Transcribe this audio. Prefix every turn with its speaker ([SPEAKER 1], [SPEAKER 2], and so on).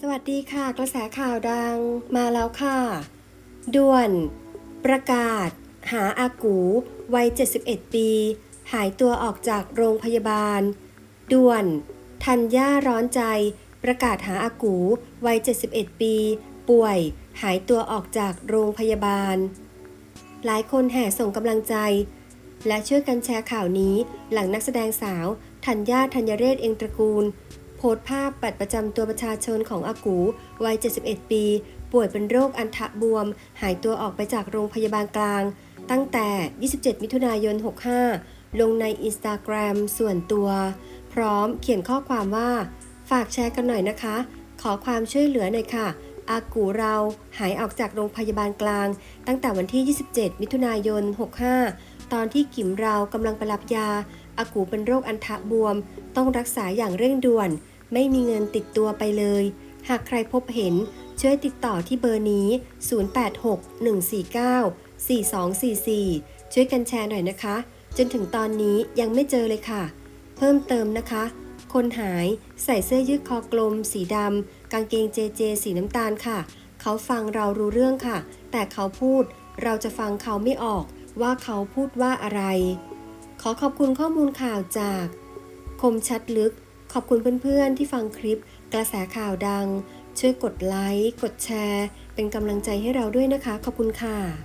[SPEAKER 1] สวัสดีค่ะ กระแสข่าวดังมาแล้วค่ะ ด่วน ประกาศ หาอากูวัย 71 ปี หายตัวออกจากโรงพยาบาล ด่วนทัญญาร้อนใจ ประกาศหาอากูวัย 71 ปี ป่วย หายตัวออกจากโรงพยาบาล หลายคนแห่ส่งกำลังใจ และช่วยกันแชร์ข่าวนี้หลังนักแสดงสาวธัญญาธัญเรศเองตระกูล โพสต์ภาพบัตรประจำตัวประชาชนของอากูวัย 71 ปี ป่วยเป็นโรคอันทะบวม หายตัวออกไปจากโรงพยาบาลกลาง ตั้งแต่ 27 มิถุนายน 65 ลงในอินสตาแกรมส่วนตัว พร้อมเขียนข้อความว่า ฝากแชร์กันหน่อยนะคะ ขอความช่วยเหลือหน่อยค่ะ อากูเราหายออกจากโรงพยาบาลกลาง ตั้งแต่วันที่ 27 มิถุนายน 65 ตอนที่กิมเรากำลังไปรับยาอากูเป็นโรคอันทะบวม ต้องรักษาอย่างเร่งด่วน ไม่มีเงินติดตัวไปเลย หากใครพบเห็นช่วยติดต่อที่เบอร์นี้ 0861494244 ช่วยกันแชร์หน่อยนะคะ จนถึงตอนนี้ยังไม่เจอเลยค่ะ เพิ่มเติมนะคะ คนหายใส่เสื้อยืดคอกลม สีดำกางเกงเจเจ สีน้ำตาลค่ะ เขาฟังเรารู้เรื่องค่ะ แต่เขาพูดเราจะฟังเขาไม่ออกว่าเขาพูดว่าอะไร ขอขอบคุณข้อมูลข่าวจาก มชัดลึก ขอบคุณเพื่อนๆที่ฟังคลิป กระแสข่าวดัง ช่วยกดไลค์ กดแชร์ เป็นกำลังใจให้เราด้วยนะคะ ขอบคุณค่ะ